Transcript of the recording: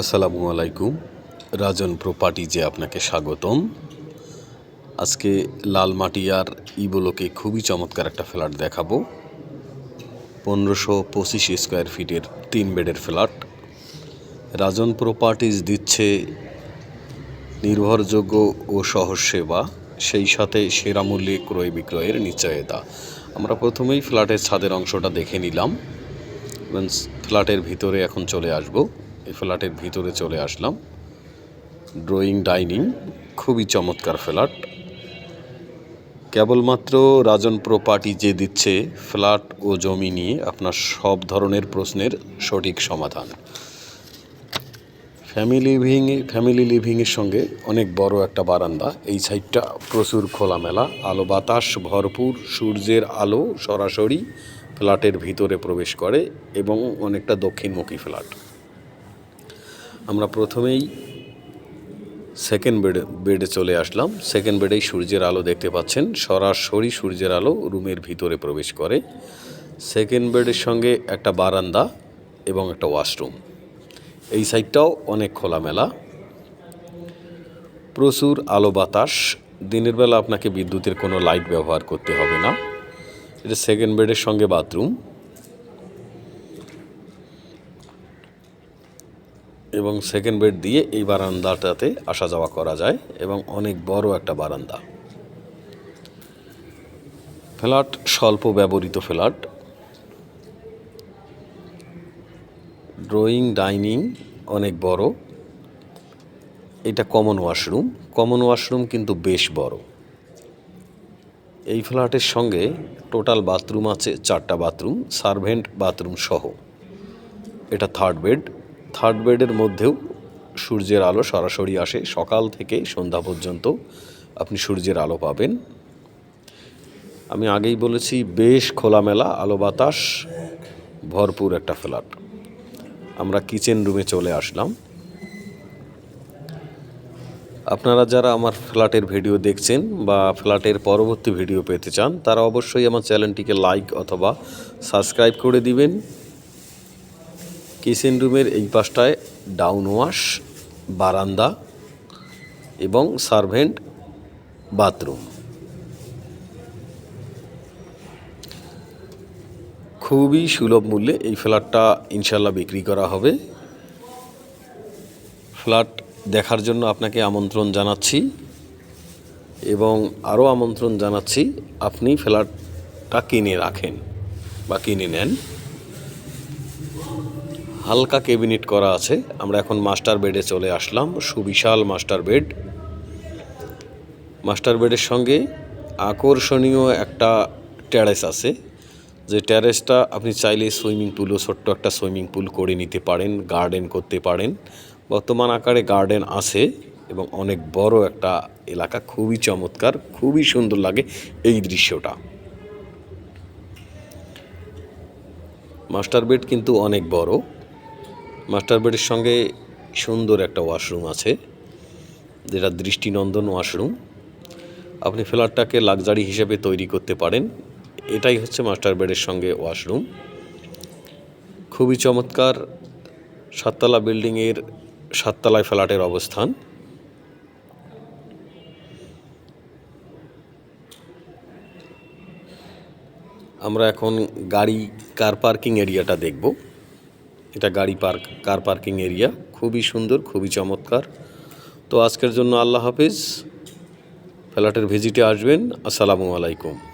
আসসালামু আলাইকুম। রাজন প্রপার্টিজে আপনাকে স্বাগতম। আজকে লাল মাটিয়ার ইবোলোকে খুবই চমৎকার একটা ফ্ল্যাট দেখাবো। পনেরোশো পঁচিশ স্কোয়ার ফিটের তিন বেডের ফ্ল্যাট। রাজন প্রপার্টিজ দিচ্ছে নির্ভরযোগ্য ও সহজ সেবা, সেই সাথে সেরা মূল্যে ক্রয় বিক্রয়ের নিশ্চয়তা। আমরা প্রথমেই ফ্ল্যাটের ছাদের অংশটা দেখে নিলাম। ফ্ল্যাটের ভিতরে এখন চলে আসব। এই ফ্ল্যাটের ভিতরে চলে আসলাম। ড্রয়িং ডাইনিং খুবই চমৎকার ফ্ল্যাট। কেবলমাত্র রাজন প্রপার্টি যে দিচ্ছে, ফ্ল্যাট ও জমি নিয়ে আপনার সব ধরনের প্রশ্নের সঠিক সমাধান। ফ্যামিলি লিভিং ফ্যামিলি লিভিংয়ের সঙ্গে অনেক বড় একটা বারান্দা। এই সাইডটা প্রচুর খোলামেলা, আলো, বাতাস, ভরপুর, সূর্যের আলো সরাসরি ফ্ল্যাটের ভিতরে প্রবেশ করে এবং অনেকটা দক্ষিণমুখী ফ্ল্যাট। আমরা প্রথমেই সেকেন্ড বেডে বেডে চলে আসলাম। সেকেন্ড বেডেই সূর্যের আলো দেখতে পাচ্ছেন। সরাসরি সূর্যের আলো রুমের ভিতরে প্রবেশ করে। সেকেন্ড বেডের সঙ্গে একটা বারান্দা এবং একটা ওয়াশরুম এই সাইডটাও অনেক খোলামেলা। প্রচুর আলো বাতাস। দিনের বেলা আপনাকে বিদ্যুতের কোনো লাইট ব্যবহার করতে হবে না। এটা সেকেন্ড বেডের সঙ্গে বাথরুম এবং সেকেন্ড বেড দিয়ে এই বারান্দাটাতে আসা যাওয়া করা যায় এবং অনেক বড় একটা বারান্দা। ফ্ল্যাট স্বল্প ব্যবহৃত ফ্ল্যাট। ড্রয়িং ডাইনিং অনেক বড়। এটা কমন ওয়াশরুম কমন ওয়াশরুম কিন্তু বেশ বড়। এই ফ্ল্যাটের সঙ্গে টোটাল বাথরুম আছে চারটা বাথরুম সার্ভেন্ট বাথরুম সহ। এটা থার্ড বেড থার্ড বেডের মধ্যেও সূর্যের আলো সরাসরি আসে। সকাল থেকে সন্ধ্যা পর্যন্ত আপনি সূর্যের আলো পাবেন। আমি আগেই বলেছি, বেশ খোলামেলা, আলো বাতাস, ভরপুর একটা ফ্ল্যাট। আমরা কিচেন রুমে চলে আসলাম। আপনারা যারা আমার ফ্ল্যাটের ভিডিও দেখছেন বা ফ্ল্যাটের পরবর্তী ভিডিও পেতে চান, তারা অবশ্যই আমার চ্যানেলটিকে লাইক অথবা সাবস্ক্রাইব করে দিবেন। কিচেন রুমের এই পাশটায় ডাউন ওয়াশ, বারান্দা এবং সার্ভেন্ট বাথরুম। খুবই সুলভ মূল্যে এই ফ্ল্যাটটা ইনশাল্লাহ বিক্রি করা হবে। ফ্ল্যাট দেখার জন্য আপনাকে আমন্ত্রণ জানাচ্ছি এবং আরও আমন্ত্রণ জানাচ্ছি, আপনি ফ্ল্যাটটা কিনে রাখেন বা কিনে নেন। হালকা কেবিনেট করা আছে। আমরা এখন মাস্টার বেডে চলে আসলাম। সুবিশাল মাস্টার বেড। মাস্টার বেডের সঙ্গে আকর্ষণীয় একটা ট্যারেস আছে। যে ট্যারেসটা আপনি চাইলে সুইমিং পুলও ছোট্ট একটা সুইমিং পুল করে নিতে পারেন, গার্ডেন করতে পারেন। বর্তমান আকারে গার্ডেন আছে এবং অনেক বড় একটা এলাকা। খুবই চমৎকার, খুবই সুন্দর লাগে এই দৃশ্যটা। মাস্টার বেড কিন্তু অনেক বড়। মাস্টার বেডের সঙ্গে সুন্দর একটা ওয়াশরুম আছে, যেটা দৃষ্টিনন্দন ওয়াশরুম। আপনি ফ্ল্যাটটাকে লাক্সারি হিসেবে তৈরি করতে পারেন, এটাই হচ্ছে মাস্টার বেডের সঙ্গে ওয়াশরুম। খুবই চমৎকার সাততলা বিল্ডিংয়ের সাততলায় ফ্ল্যাটের অবস্থান। আমরা এখন গাড়ি কার পার্কিং এরিয়াটা দেখব। এটা গাড়ি পার্ক কার পার্কিং এরিয়া খুবই সুন্দর, খুবই চমৎকার। তো আজকের জন্য আল্লাহ হাফিজ। ফ্ল্যাটের ভিজিটে আসবেন। আসসালামু আলাইকুম।